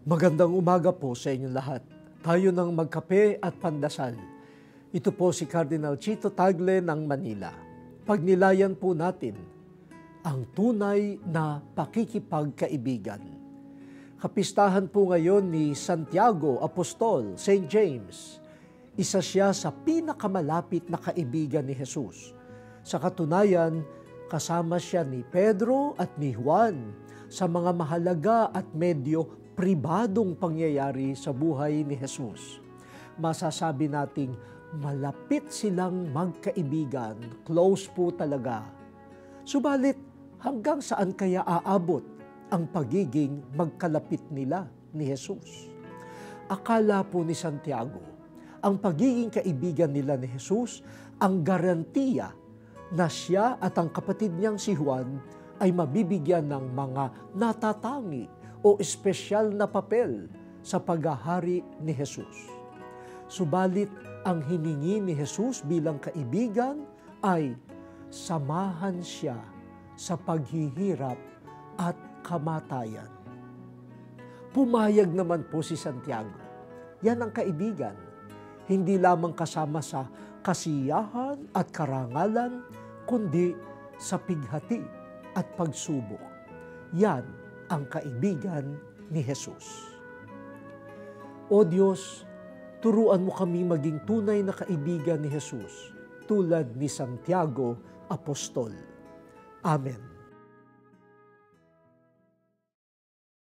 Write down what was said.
Magandang umaga po sa inyong lahat. Tayo ng magkape at pandasal. Ito po si Cardinal Chito Tagle ng Manila. Pagnilayan po natin ang tunay na pakikipagkaibigan. Kapistahan po ngayon ni Santiago Apostol, St. James. Isa siya sa pinakamalapit na kaibigan ni Jesus. Sa katunayan, kasama siya ni Pedro at ni Juan sa mga mahalaga at medyo pribadong pangyayari sa buhay ni Jesus. Masasabi nating malapit silang magkaibigan, close po talaga. Subalit, hanggang saan kaya aabot ang pagiging magkalapit nila ni Jesus? Akala po ni Santiago, ang pagiging kaibigan nila ni Jesus ang garantiya na siya at ang kapatid niyang si Juan ay mabibigyan ng mga natatangi o espesyal na papel sa paghahari ni Jesus. Subalit ang hiningi ni Jesus bilang kaibigan ay samahan siya sa paghihirap at kamatayan. Pumayag naman po si Santiago. Yan ang kaibigan. Hindi lamang kasama sa kasiyahan at karangalan, kundi sa pighati at pagsubok. Yan ang kaibigan ni Jesus. O Diyos, turuan mo kami maging tunay na kaibigan ni Jesus tulad ni Santiago Apostol. Amen.